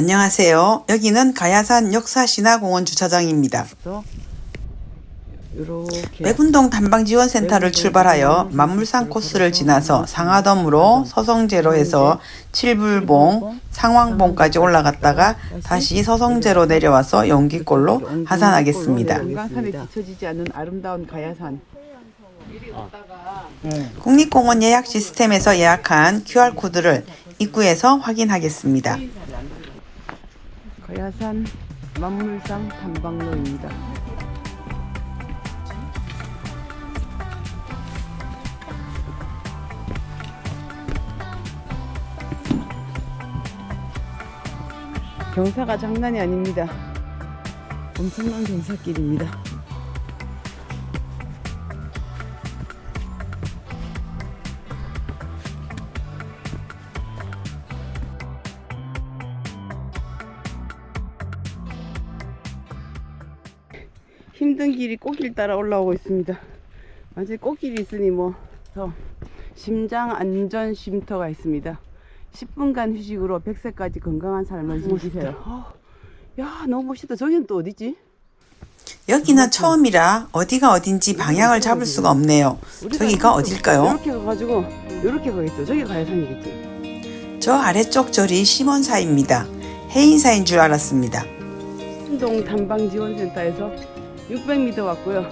안녕하세요. 여기는 가야산 역사신화공원 주차장입니다. 백운동 단방지원센터를 출발하여 만물산 코스를 지나서 상하덤으로 서성제로 해서 칠불봉, 상왕봉까지 올라갔다가 다시 서성제로 내려와서 연기골로 하산하겠습니다. 가야산. 국립공원 예약 시스템에서 예약한 QR코드를 입구에서 확인하겠습니다. 가야산 만물상 단방로입니다. 경사가 장난이 아닙니다. 엄청난 경사길입니다. 힘든 길이 꽃길 따라 올라오고 있습니다. 완전 꽃길이 있으니 뭐 더 심장 안전 쉼터가 있습니다. 10분간 휴식으로 100세까지 건강한 삶을 즐기세요. 어, 야 너무 멋있다. 저기는 또 어디지? 여기는 처음이라 어디가 어딘지 방향을 잡을 수가 없네요. 저기가 어딜까요? 이렇게 가가지고 이렇게 가겠죠. 저기 가야 산이겠죠. 저 아래쪽 절이 심원사입니다. 해인사인 줄 알았습니다. 신동 단방지원센터에서 600m 왔고요.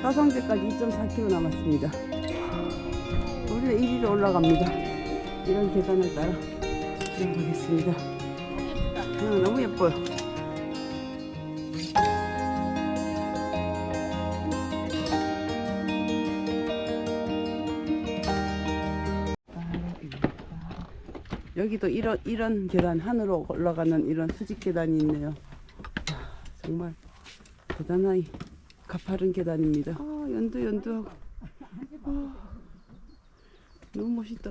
사성제까지 2.4km 남았습니다. 우리는 1위로 올라갑니다. 이런 계단을 따라 올라가겠습니다. 아, 너무 예뻐요. 여기도 이런 이런 계단 하늘로 올라가는 이런 수직 계단이 있네요. 아, 정말 대단하이 가파른 계단입니다. 아, 연두 연두하고 아, 너무 멋있다.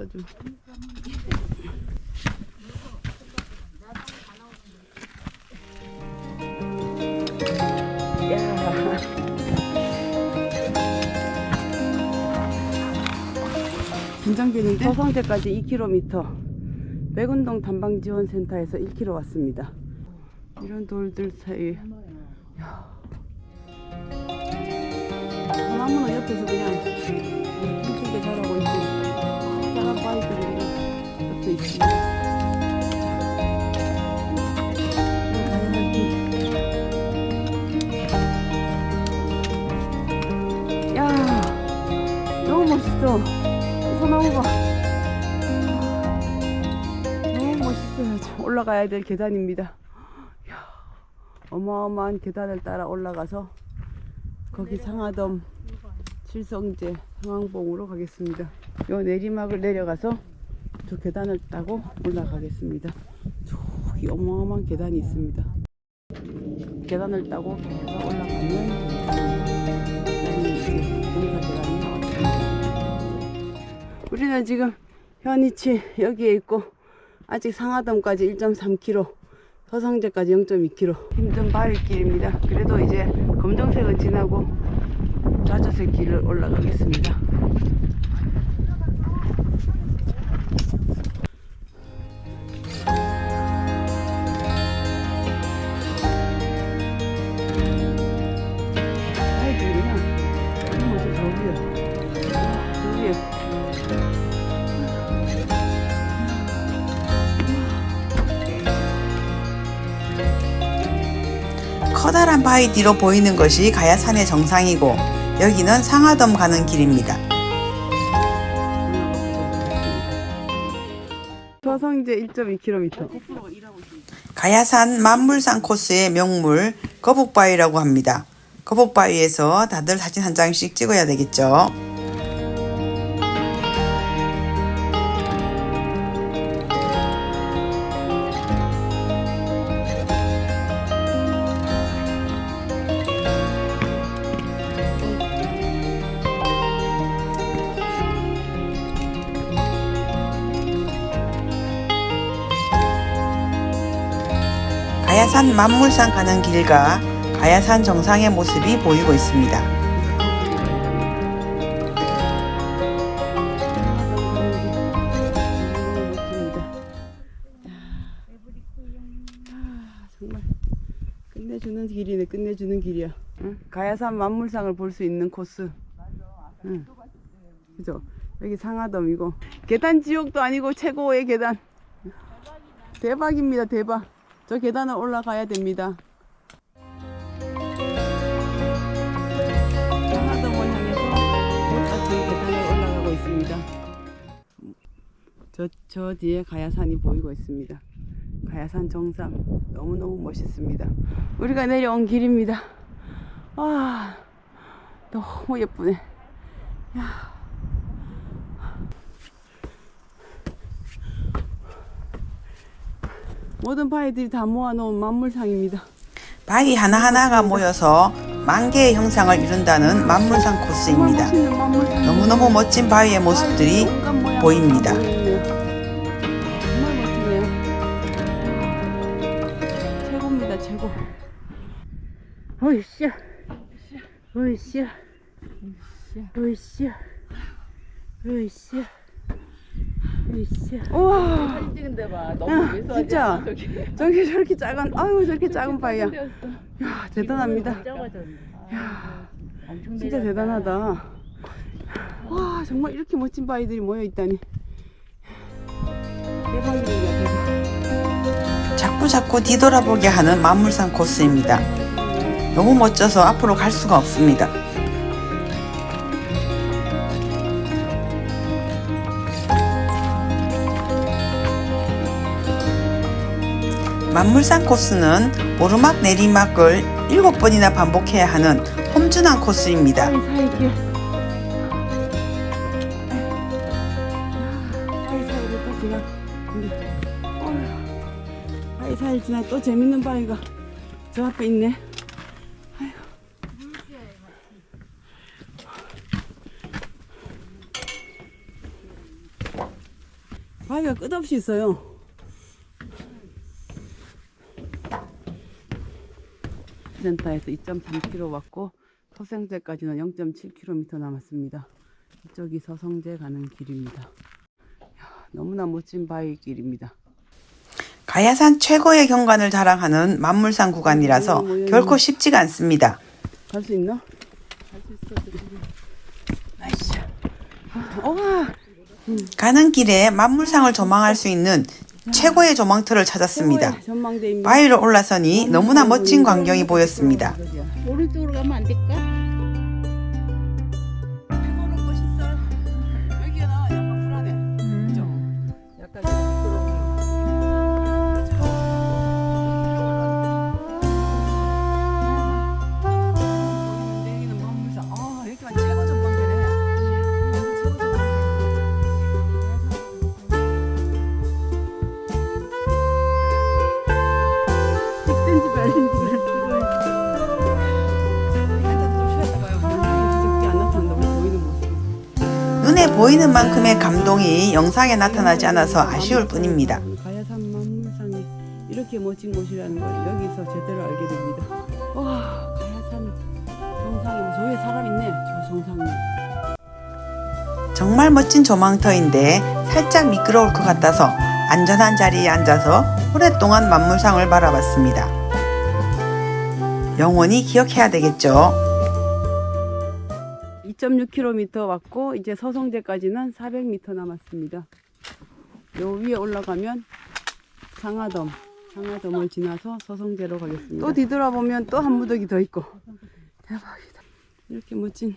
야. 긴장되는데 서성대까지 2km 백운동 단방지원센터에서 1km 왔습니다 이런 돌들 사이에 소나무는 옆에서 그냥 힘들게 자라고 있고 커다란 바위들이 옆에 길. 야 너무 멋있어 소나무가 너무 멋있어요. 저 올라가야 될 계단입니다. 어마어마한 계단을 따라 올라가서 거기 상하덤 칠성제 상황봉으로 가겠습니다. 요 내리막을 내려가서 저 계단을 따고 올라가겠습니다. 저기 어마어마한 계단이 있습니다. 계단을 따고 계속 올라가면. 우리는 지금 현이치 여기에 있고 아직 상하덤까지 1.3km 서성제까지 0.2km 힘든 바위길입니다 그래도 이제 검정색은 지나고 자주색 길을 올라가겠습니다. 커다란 바위 뒤로 보이는 것이 가야산의 정상이고 여기는 상하덤 가는 길입니다. 서성제 1.2km. 가야산 만물산 코스의 명물 거북바위라고 합니다. 거북바위에서 다들 사진 한 장씩 찍어야 되겠죠. 산 만물산 가는 길과 가야산 정상의 모습이 보이고 있습니다. 끝내주는 길이네 끝내주는 길이야 응? 가야산 만물상을 볼 수 있는 코스 응. 그죠 여기 상하덤이고 계단 지옥도 아니고 최고의 계단 대박입니다 대박 저 계단을 올라가야 됩니다 상하덤을 향해서 똑같은 계단을 올라가고 있습니다 저, 저 뒤에 가야산이 보이고 있습니다 가야산 정상 너무너무 멋있습니다. 우리가 내려온 길입니다. 아, 너무 예쁘네. 야. 모든 바위들이 다 모아놓은 만물상입니다. 바위 하나하나가 모여서 만 개의 형상을 이룬다는 만물상 코스입니다. 너무너무 멋진 바위의 모습들이 보입니다. 보이네요. 정말 멋지네요. 최고입니다, 최고. 어이씨, 어이씨, 어이씨, 어이씨, 어이씨. 우와. 사진 찍은데 봐. 야, 너무 왜소하지 진짜. 않아, 저기. 저기 저렇게 작은, 아유 저렇게 작은 바위야. 야, 대단합니다. 엄청 진짜 대단하다. 와, 정말 이렇게 멋진 바위들이 모여 있다니. 대박입니다, 대박. 자꾸 자꾸 뒤돌아보게 하는 만물상 코스입니다. 너무 멋져서 앞으로 갈 수가 없습니다. 만물상 코스는 오르막 내리막을 7번이나 반복해야 하는 험준한 코스입니다. 사이길. 바위 사이를 또 지나. 또 재밌는 바위가 저 앞에 있네. 바위가 끝없이 있어요. 센터에서 2.3km 왔고 서생제까지는 0.7km 남았습니다. 이쪽이 서성제 가는 길입니다. 이야, 너무나 멋진 바위 길입니다. 가야산 최고의 경관을 자랑하는 만물상 구간이라서 결코 쉽지가 않습니다. 갈 수 있나? 갈 수 있어. 나이스. 아, 와, 가는 길에 만물상을 조망할 수 있는 최고의 조망터를 찾았습니다. 바위를 올라서니 너무나 멋진 광경이 보였습니다. 오른쪽으로 가면 안 될까? 눈에 보이는 만큼의 감동이 영상에 나타나지 않아서 아쉬울 뿐입니다. 가야산 만물상이 이렇게 멋진 곳이라는 걸 여기서 제대로 알게 됩니다. 와, 가야산 정상에 뭐 저기 사람 있네. 저 정상에. 정말 멋진 조망터인데 살짝 미끄러울 것 같아서 안전한 자리에 앉아서 오랫동안 만물상을 바라봤습니다. 영원히 기억해야 되겠죠. 2.6km 왔고 이제 서성제까지는 400m 남았습니다. 요 위에 올라가면 상하덤, 상하덤을 지나서 서성제로 가겠습니다. 또 뒤돌아보면 또 한 무더기 더 있고 대박이다. 이렇게 멋진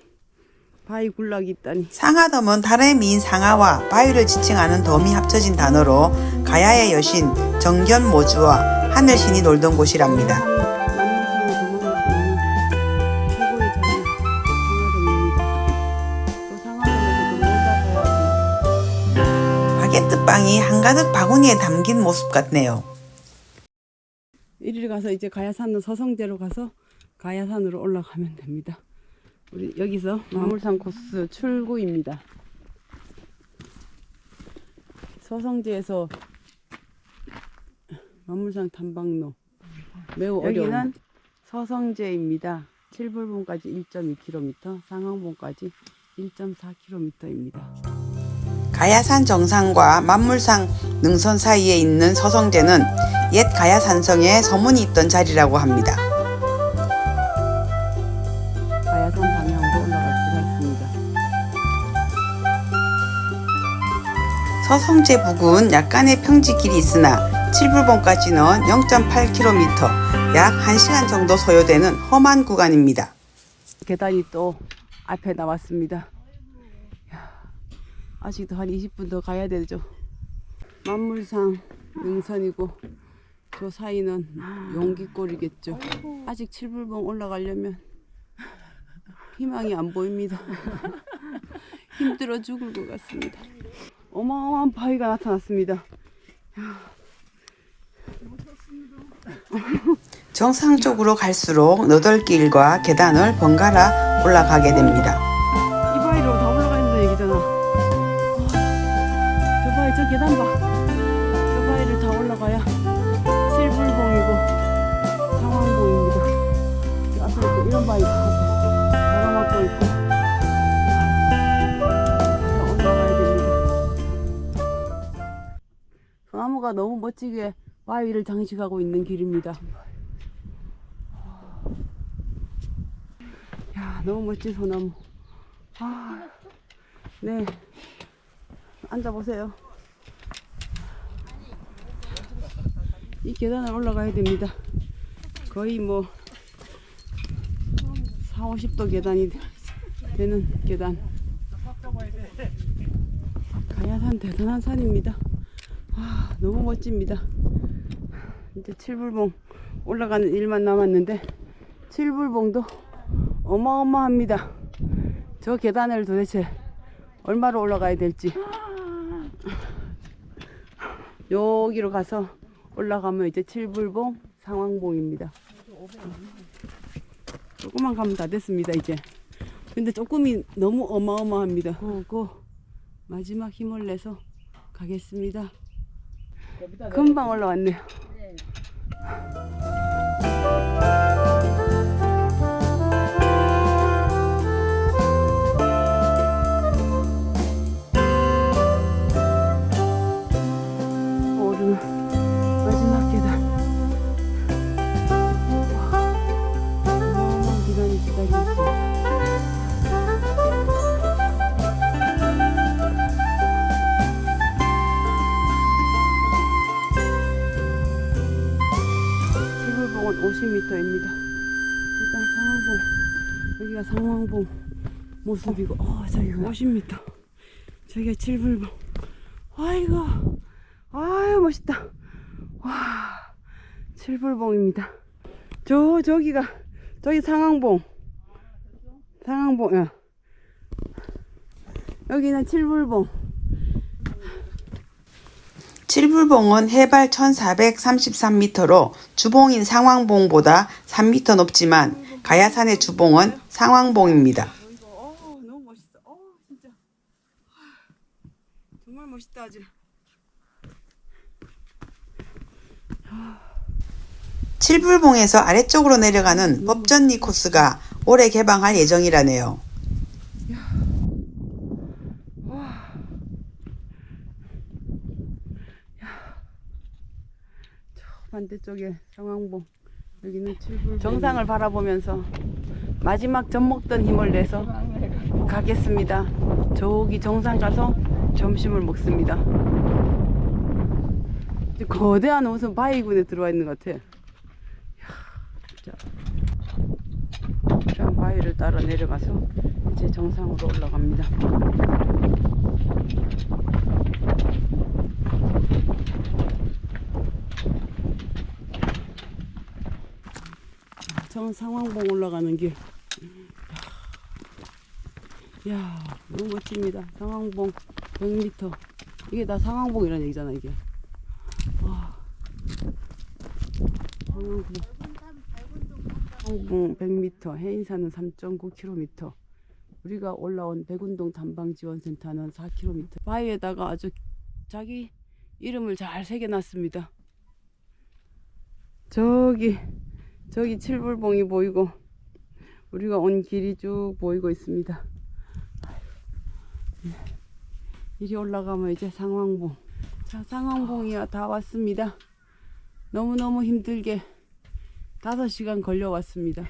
바위 군락이 있다니. 상하덤은 달의 미인 상하와 바위를 지칭하는 덤이 합쳐진 단어로 가야의 여신 정견모주와 하늘신이 놀던 곳이랍니다. 빵이 한가득 바구니에 담긴 모습 같네요. 이리 가서 이제 가야산은 서성제로 가서 가야산으로 올라가면 됩니다. 우리 여기서 마물산 코스 출구입니다. 서성제에서 마물산 탐방로 매우 어려운 여기는 서성제입니다. 7불봉까지 1.2km, 상항봉까지 1.4km입니다. 가야산 정상과 만물상 능선 사이에 있는 서성제는 옛 가야산성에 서문이 있던 자리라고 합니다. 가야산 방향으로 올라갈 수가 있습니다. 서성제 북은 약간의 평지길이 있으나 칠불봉까지는 0.8km, 약 1시간 정도 소요되는 험한 구간입니다. 계단이 또 앞에 나왔습니다. 야, 아직도 한 20분 더 가야 되죠. 만물상 능선이고 저 사이는 용기골이겠죠. 아직 칠불봉 올라가려면 희망이 안 보입니다. 힘들어 죽을 것 같습니다. 어마어마한 바위가 나타났습니다. 정상 쪽으로 갈수록 너덜길과 계단을 번갈아 올라가게 됩니다. 계단 봐. 저 바위를 다 올라가야 칠불봉이고 상황봉입니다. 이 앞에 있고 이런 바위 다 바라막고 있고 다 올라가야 됩니다. 소나무가 너무 멋지게 바위를 장식하고 있는 길입니다. 야, 너무 멋진 소나무. 아, 네. 앉아보세요. 이 계단을 올라가야 됩니다. 거의 뭐, 4, 50도 계단이 되는 계단. 가야산 대단한 산입니다. 아, 너무 멋집니다. 이제 칠불봉 올라가는 일만 남았는데, 칠불봉도 어마어마합니다. 저 계단을 도대체 얼마로 올라가야 될지. 여기로 가서 올라가면 이제 칠불봉 상황봉입니다. 조금만 가면 다 됐습니다, 이제. 근데 조금이 너무 어마어마합니다. 고고 마지막 힘을 내서 가겠습니다. 금방 올라왔네요. 모습이고. 어 저기가. 50m 저기가 칠불봉 아이고. 아유 멋있다. 와 칠불봉입니다. 저 저기가 저기 상황봉. 상황봉 야. 여기는 칠불봉. 칠불봉은 해발 1433m로 주봉인 상황봉보다 3m 높지만 가야산의 주봉은 상황봉입니다. 이거 어 너무 멋있어 어 진짜 와, 정말 멋있다 아주. 칠불봉에서 아래쪽으로 내려가는 법전리 코스가 올해 개방할 예정이라네요. 반대쪽에 상황봉. 여기는 칠불 정상을 바라보면서 마지막 젖 먹던 힘을 내서 가겠습니다. 저기 정상 가서 점심을 먹습니다. 거대한 무슨 바위군에 들어와 있는 것 같아. 이야, 진짜. 이런 바위를 따라 내려가서 이제 정상으로 올라갑니다. 정 상황봉 올라가는 길. 야, 너무 멋집니다. 상황봉 100m. 이게 다 상황봉이라는 얘기잖아, 이게. 와. 상황봉. 상황봉 100m, 해인사는 3.9km. 우리가 올라온 백운동 단방지원센터는 4km. 바위에다가 아주 자기 이름을 잘 새겨놨습니다. 저기 저기 칠불봉이 보이고 우리가 온 길이 쭉 보이고 있습니다. 네. 이리 올라가면 이제 상황봉. 자, 상황봉이야 다 왔습니다. 너무너무 힘들게 5시간 걸려왔습니다.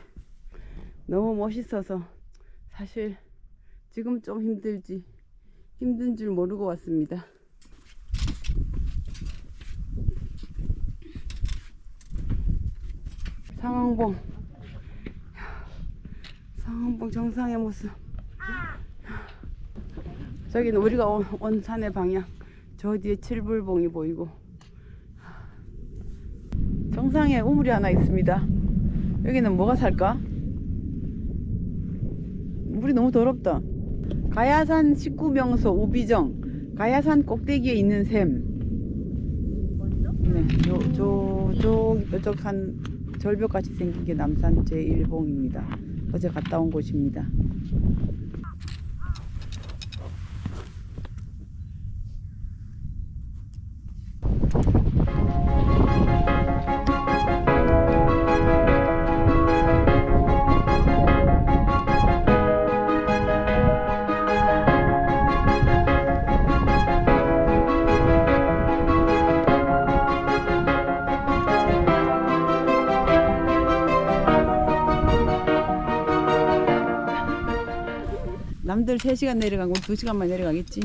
너무 멋있어서 사실 지금 좀 힘들지 힘든 줄 모르고 왔습니다. 상황봉 상황봉 정상의 모습 저기는 우리가 온, 온 산의 방향 저 뒤에 칠불봉이 보이고 정상에 우물이 하나 있습니다 여기는 뭐가 살까? 물이 너무 더럽다 가야산 식구명소 우비정 가야산 꼭대기에 있는 샘 네, 저, 저, 저, 저쪽 한 절벽같이 생긴 게 남산 제1봉입니다. 어제 갔다 온 곳입니다. 3시간 내려간 거 2시간만 내려가겠지.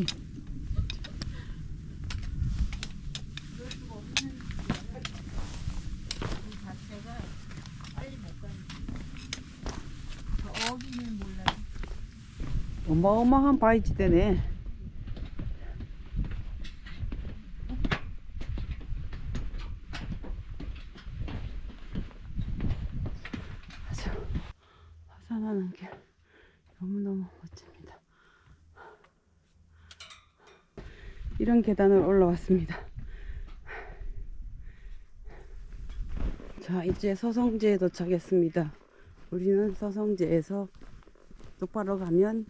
어마어마한 바위지대네. 아주 화산하는 길 너무너무 멋집니다. 이런 계단을 올라왔습니다. 자, 이제 서성제에 도착했습니다. 우리는 서성제에서 똑바로 가면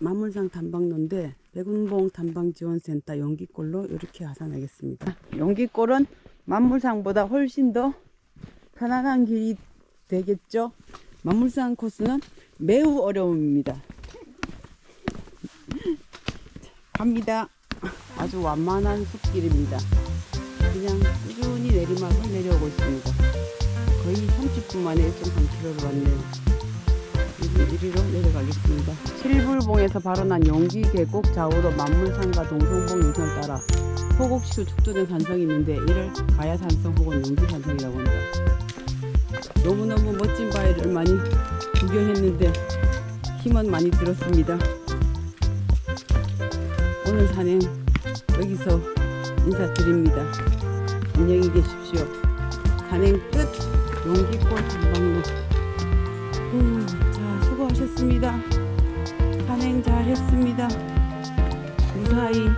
만물상 단방로인데 백운봉 단방지원센터 연기골로 이렇게 하산하겠습니다. 연기골은 만물상보다 훨씬 더 편안한 길이 되겠죠. 만물상 코스는 매우 어려움입니다. 갑니다. 아주 완만한 숲길입니다. 그냥 꾸준히 내리막을 내려오고 있습니다. 거의 30분 만에 1.3km를 왔네요. 이리로 내려가겠습니다. 칠불봉에서 바로 난 용기 계곡 좌우로 만물산과 동성봉 능선을 따라 호곡시로 축조된 산성이 있는데 이를 가야산성 혹은 용기산성이라고 합니다. 너무너무 멋진 바위를 많이 구경했는데 힘은 많이 들었습니다. 오늘 산행 여기서 인사드립니다. 안녕히 계십시오. 산행 끝 용기골 단방로 후, 자 수고하셨습니다. 산행 잘 했습니다. 무사히